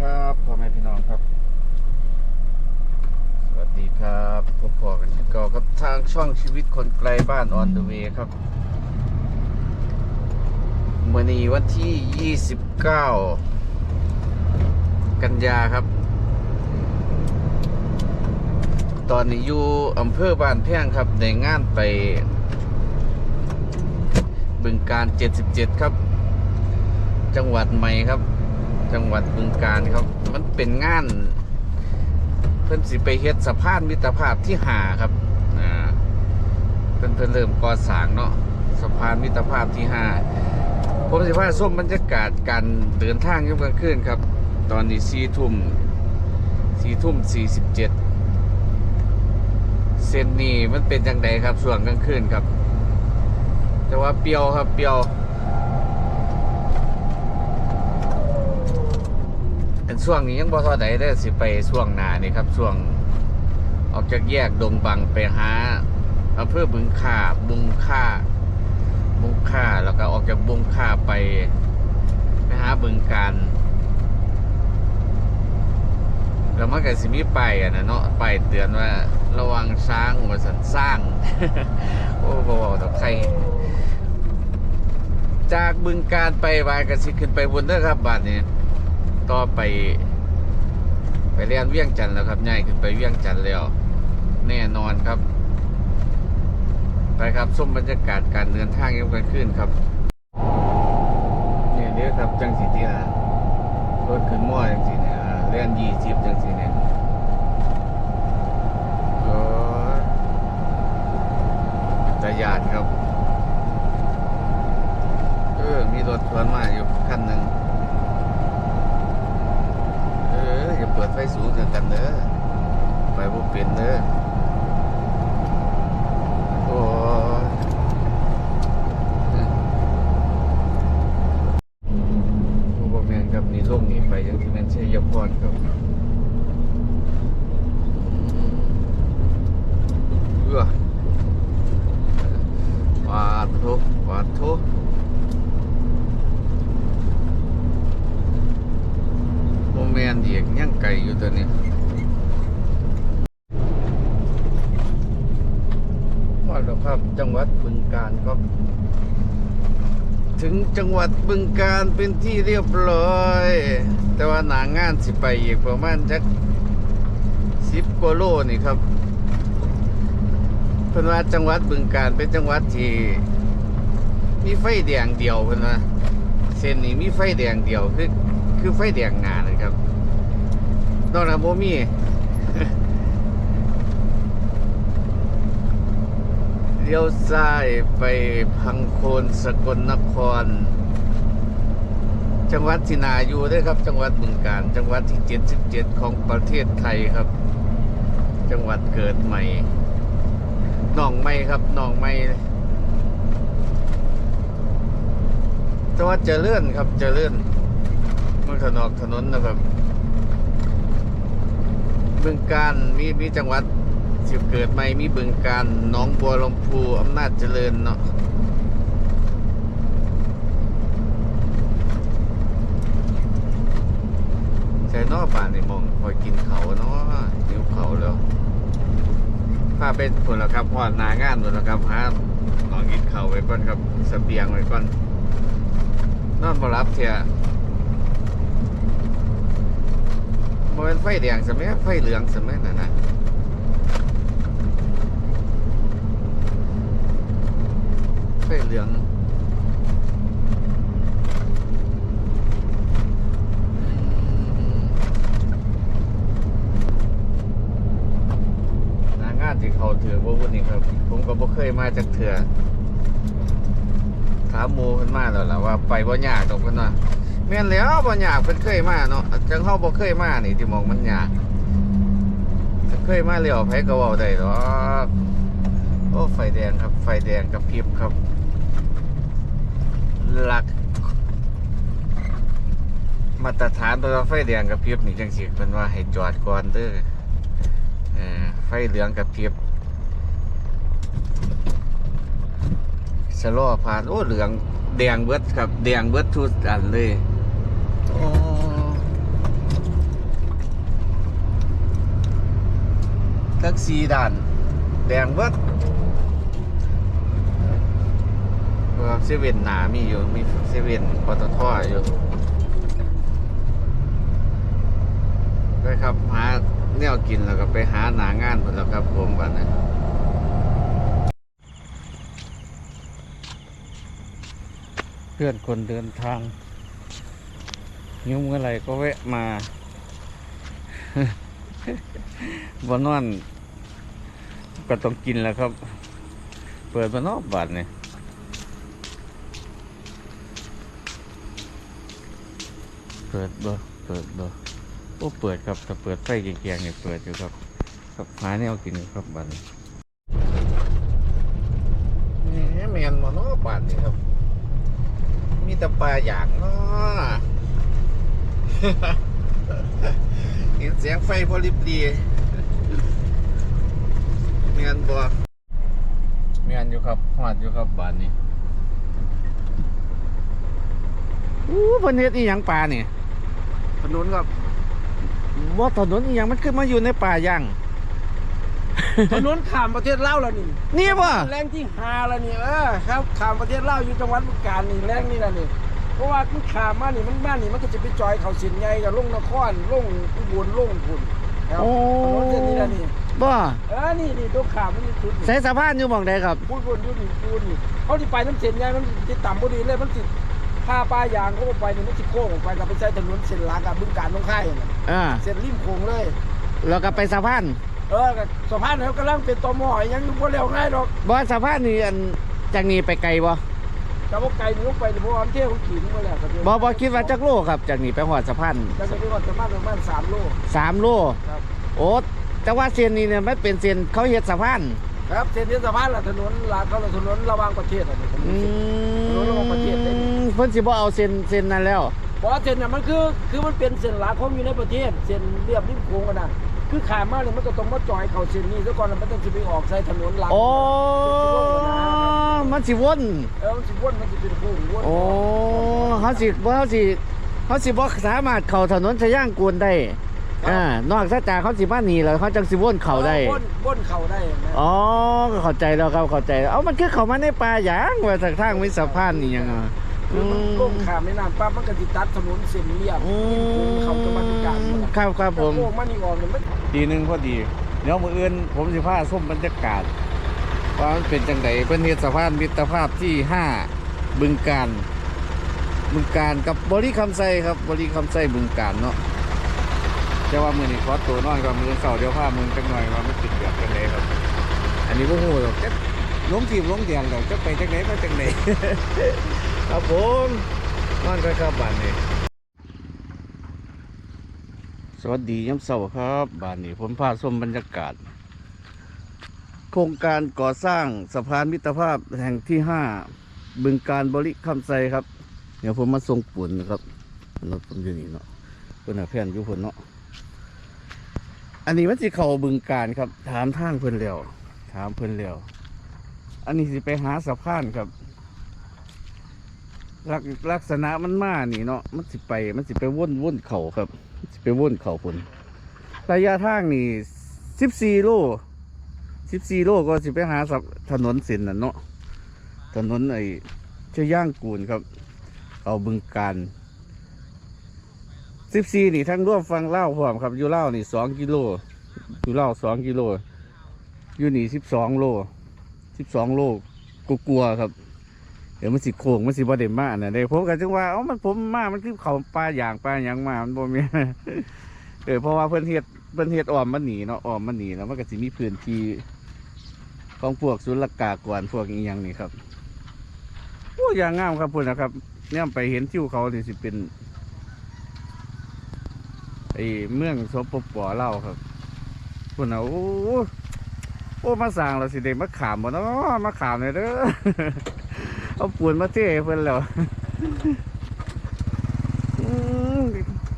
ครับพ่อแม่พี่น้องครับ สวัสดีครับพบพอกันที่เก่าครับทางช่องชีวิตคนไกลบ้านออนเดอะเวย์ครับมื่อนี้วันที่ 29 กันยาครับ ตอนนี้อยู่อำเภอบ้านแพงครับในงานไปบึงการ 77 ครับ จังหวัดใหม่ครับ จังหวัดบึงการครับ มันเป็นงาน เพิ่อนสิไปเฮ็ดสะพานมิตรภาพที่หาครับอ่าเพิ่อนเพิ่อนเริ่มก่อสร้างเนาะสะพานมิตรภาพที่ห้าผมสิพาส้มบรรยากาศการเดินทางยามกลางคืนครับ ตอนนี้สี่ทุ่มสี่ทุ่มสี่สิบเจ็ดเส้นนี้มันเป็นจังไดครับช่วงกลางคืนครับ แต่ว่าเปรียวครับเปรียว เป็น ช่วงนี้ยังบ่ท่าใดได้สิไปช่วงหน้านี่ครับช่วงออกจากแยกดงบังไปหาอำเภอบึงค่าบุงค่าบุงค่าแล้วก็ออกจากบุงค่าไปไปหาบึงการแล้วมันก็สิมีไปอันนะเนาะไปเตือนว่าระวังช้างว่าสันสร้าง โอ้บ่บอกตกใครจากบึงการไปวายกสิขึ้นไปบนเด้อครับบาทนี้ ต่อไป ไปเรียนเวียงจันทร์แล้วครับง่ายขึ้นไปเวียงจันทร์แล้ว แน่นอนครับ ไปครับส้มบรรยากาศการเดินทางยังกันขึ้นครับเนี่ยเดี๋ยวครับจังสีที่ละรถขึ้นม้อจังสีเนี่ยอ่าเรียนยี่สิบจังสีเนี่ยโอ้ยตะยานครับ เออ มีรถสวนมาอยู่คันหนึ่ง เอออย่าเปิดไฟสูงเกินกันเด้อไปบ่เป็นเด้อโอ้ยโอ้บ่แม่นครับนี่ลงนี่ไปยังสิแม่นชัยพรครับเอื้อปาดทุกปาดทุก โมแมนเดียกยังไก่อยู่ตัวนี้มาแล้วครับจังหวัดบึงการครับถึงจังหวัดบึงการเป็นที่เรียบร้อย แต่ว่าหนางานสิไปอีกประมาณจักสิบกว่าโลนี่ครับเพิ่นว่าจังหวัดบึงการเป็นจังหวัดที่มีไฟแดงเดียวเพิ่นว่าเส้นนี้มีไฟแดงเดียวคือคือไฟแดงงานนะครับ นอกจากโมมีเลี้ยวซ้ายไปพังโคนสกลนคร จังหวัดที่นาอยู่ด้วยครับ จังหวัดบึงการ จังหวัดที่ 77 ของประเทศไทยครับ จังหวัดเกิดใหม่หนองไม่ครับหนองไม่จังหวัดเจริญครับเจริญมันถนนถนนนะครับ บึงการมีมีจังหวัดสิบเกิดใหม่มีบึงการหนองบัวลำพูอำนาจเจริญเนาะใช่นอป่านนี่มองคอยกินเขาเนาะหิวเขาแล้วพาไปผลละครับพอดนางานผลละครับหาลองกินเขาไว้ก่อนครับสเสบียงไว้ก่อนนอนบรับเถอ มันเป็นไฟแดงสมัยไฟเหลืองสมัยนั่นนะไฟเหลืองนางานที่เขาถือว่าวุ่นนี่ครับ ผมก็บ่เคยมาจากเถื่อถามมูเพิ่นมาแล้วล่ะว่าไปบ่ยากดอกเพิ่นว่า แม่นแล้วบ่ยากเพิ่นเคยมาเนาะจังเฮาบ่เคยมานี่ที่มองมันยากเคยมาแล้วไผก็เว้าได้ดอกโอ้ไฟแดงครับ ไฟแดงกับพริบครับ หลัก มาตรฐานตัวไฟแดงกับพริบนี่จังสิเพิ่นว่าให้จอดก่อนเด้อเออไฟเหลืองกับพริบชะลอผ่านโอ้เหลืองแดงเบิดครับ แดงเบิดทุกอันเลยโอ้ สี่ด่าน แดงเบิดเซเว่นหนามีอยู่ มีเซเว่นปตทอยู่ไปครับ หาแนวกินแล้วก็ไปหาหนางานหมดแล้วครับผมวันนี้เพื่อนคนเดินทางหิวเมื่อไรก็แวะมา บนนอน ก็ต้องกินแล้วครับ เปิดมานอกบาทเนี่ยเปิดบ่เปิดบ่โอ้เปิดครับถ้าเปิดไฟเกียงๆเนี่ยเปิดอยู่ครับ ครับหาแนวกินอยู่ครับบาทนี้นี่แมนมานอกบาทนี่ครับ มีแต่ปลาอย่างเนาะ เห็นเสียงไฟพอริบดีเมียนบัวเมียนอยู่ครับหอดอยู่ครับบ้านนี้อู้เพันเฮ็ดอีหยังป่านี่ถนนครับว่าถนนอีหยังมันขึ้นมาอยู่ในป่าย่างถนนข้ามประเทศลาวแล้วนี่นี่ป่ะแรงที่หาแล้วนี่เออครับข้ามประเทศลาวอยู่จังหวัดบุรีรัมย์นี่แรงนี่แหละนี่ เพราะว่ามันข้ามมานี่มันบ้านนี่มันก็จะไปจอยเขาสินไงกับลงนครลงอุบลลงพุ่นครับโอ้ถนนเส้นนี้แหละนี่บ่เออนี่นี่ตัวข้ามมันมีจุดนี่ ใส่สะพานอยู่หมองใดครับ พูดคนอยู่นี่พูดนี่เขาที่ไปน้ำเส้นไงมันติดต่ำพอดีเลยมันติดผ้าป้ายางเขาบอกไปนี่มันติโค้งออกไปกับไปใช้ถนนเส้นหลักอะบึงการตรงค่ายน่ะอ่า เส้นริมโค้งเลย แล้วก็ไปสะพานเออกับสะพานเขากำลังเป็นตอมอยังบ่เร็วง่ายดอกบ่สะพานนี่อันจากนี้ไปไกลบ่ แต่ว่าไกลนี่ลงไปนี่เพราะว่ามันเที่ยวของขี่นี่มาแล้วครับบ่บ่คิดว่าจักโลครับจากนี้ไปหอดสะพานแล้วก็ที่ว่าจะมากประมาณสามโลสามโลครับโอ้แต่ว่าเส้นนี้เนี่ยมันเป็นเส้นเขาเฮ็ดสะพานครับเส้นนี้สะพานละถนนลาดเขาละถนนระหว่างประเทศอะนี่ถนนอืเส้นถนนระหว่างประเทศได้นี่มเพิ่นสิบ่เอาเส้นเส้นนั้นแล้วเพราะว่าเส้นน่ะมันคือคือมันเป็นเส้นหลักของอยู่ในประเทศ เส้นเรียบริมโค้งกันนะคือขามมาเนี่ยมันก็ต้องมาจอยเข้าเส้นนี้ซะก่อนแล้วมันต้องสิไปออกใส่ถนนหลักโอ้เส้นสิลงกันนะครับ มันสิวนเออมันสิวนมันสิเป็นโค้งวนโอ้เขาสิบ่เขาสิเขาสิบ่สามารถเข้าถนนชะย่างกวนได้อ่านอกจากเขาสิมาหนีแล้วเขาจังสิวนเข้าได้วนวนเข้าได้นะอ๋อเข้าใจแล้วครับเข้าใจแล้วเอ้ามันคือเข้ามาในป่าหยางว่าจากทางวิสะพานนี่ยังอะคือมันลงขามในน้ำปั๊บมันก็สิตัดถนนเส้นเรียบอืริมโค้งเข้าจังหวัดบึงกาฬหมดมอะครับครับผมโค้งมันนี่ออกเนี่ยมันทีหนึงพอดีเดี๋ยวมื้ออื่นผมสิพาส้มบรรยากาศ ว่ามันเป็นจังไดเป็นเฮ็ดสะพานมิตรภาพที่5บึงการบึงการกับบริคำไซครับบริคำไซบึงการเนาะจะว่ามือนี้ขอตัวนอนก่อนมื้อเสาเดียวพามึงจังหน่อยว่ามันติดแบบจังไดครับ อันนี้บ่ฮู้หรอกจักลงทีมลงเดียนแล้วจะไปจังไดมาจังไดครับผมนอนกันครับบ้านนี้สวัสดียามเสาร์ครับบ้านนี้ผมพาชมบรรยากาศ โครงการก่อสร้างสะพานมิตรภาพแห่งที่ห้าบึงการบริคำไซครับ เดี๋ยวผมมาส่งปุ่นนะครับรถผมอยู่นี่เนาะเพื่อนเพื่อนอยู่คนเนาะอันนี้มันสิเข้าบึงการครับ ถามทางเพื่อนแล้วถามเพื่อนแล้วอันนี้สิไปหาสะพานครับลักลักษณะมันมานี่เนาะมันสิไปมันสิไปว่นว่นเขาครับสิไปว่นเขาผลระยะทางนี่สิบสี่โล สิบสี่โลก็สิไปหาสับถนนเส้นน่ะเนาะถนนไอ้เชื่อย่างกูนครับ เอาบึงการสิบสี่นี่ทั้งร่วมฟังเล่าพร้อมครับอยู่เล่านี่สองกิโลอยู่เล่าสองกิโลอยู่นี่สิบสองโลสิบสองโลกกลัวครับ เดี๋ยวมันสิโค้งมันสิบ่ได้มากน่ะเด้ผมก็จึงว่าเอ้ามันผมมามันคือเขาปลาอย่างปลาหยังมามันบ่มีเออเพราะว่าเพิ่อนเฮ็ดเพิ่อนเฮ็ดอ้อมมันหนีเนาะอ้อมมันหนีแล้วมันก็สิมีพื้นที่ ของพวกศุลกากรพวกอีหยังนี่ครับโอ้ย่างงามครับพุ่นนะครับเนี่ยไปเห็นทิวเขานี่สิเป็นไอ้เมืองสปปเล่าครับพุ่นนะโอ้โอ้มาสร้างแล้วสิได้มาขามบ่เนาะมาขามเลยเด้อเอาปูนมาเจ้เพิ่นแล้วอืม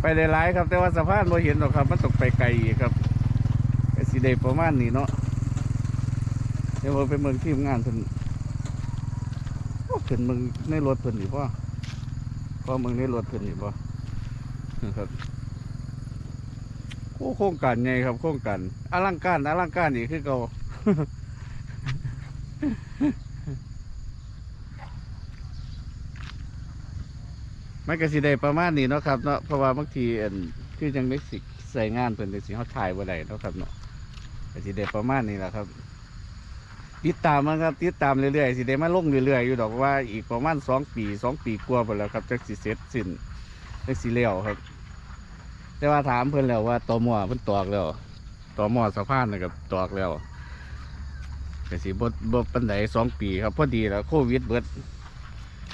ไปได้หลายครับ แต่ว่าสะพานบ่เห็นหรอกครับ มันตกไปไกลครับสิได้ประมาณนี้เนาะ เดี๋ยวไปเมืองทีมงานเพิ่นเพิ่นเมืองในรถเพิ่นอยู่ป่ะพอเมืองในรถเพิ่นอยู่ป่ะนะครับโอ้โครงการใหญ่ครับ โครงการอลังการอลังการนี่คือเก่ามันก็สิได้ประมาณนี้เนาะครับเนาะเพราะว่าบางทีอันคือจังได้สิใส่งานเพิ่นจังสิเฮาถ่ายบ่ได้เนาะครับเนาะก็สิได้ประมาณนี้แหละครับ ติดตามมันครับติดตามเรื่อยๆสิได้มาลงเรื่อยๆอยู่ดอกว่าอีกประมาณสองปีสองปีกว่าไปแล้วครับจักสิเสร็จสิ้นจักสิแล้วครับ แต่ว่าถามเพิ่อนแล้วว่าตอมอเพิ่นตอกแล้วตอมอสะพานนะครับตอกแล้วก็สิบ่บ่ปานใดสองปีครับพอดีแล้วโควิดเบิด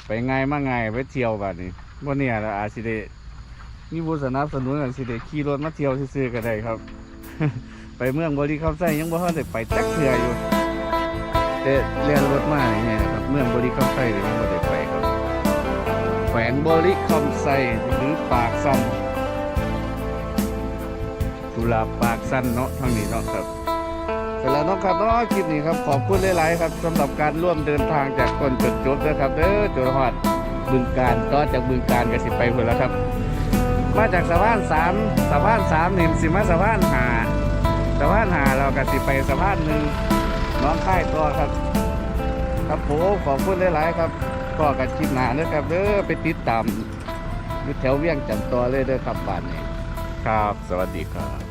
ไปง่ายมาง่ายไปเที่ยวกันนี่วันนี้เราอาจสิได้มีผู้สนับสนุนกันสิได้ขี่รถมาเที่ยวซื่อๆก็ได้ครับ ไปเมืองบริคำไส้ยังบ่ทันได้ไปแจักเทื่ออยู่ แต่เรียนรถมาอย่างเงี้ยครับเมืองบริคำไส้นี่ยังบ่ได้ไปครับแขวงบริคำไส้หรือปากซันตุลาปากสั้นเนาะทางนี้เนาะครับเสร็จแล้วเนาะครับเนาะคลิปนี้ครับขอบคุณหลายๆครับสำหรับการร่วมเดินทางจากต้นจุดจบนะครับเด้อจนฮอดบึงการต่อจากบึงการก็สิไปพุ่นแล้วครับ มาจากสะพานสามสะพานสามนี่สิมาสะพานหาสะพานหาเราก็สิไปสะพานหนึ่ง น้องค่ายตัวครับ ครับผมขอบคุณหลาย ๆ ครับก็กันคลิปหนาเด้อครับเด้อไปติดตามอยู่แถวเวียงจันทน์ตัวเลยเด้อครับบ้านนี้ครับ สวัสดีครับ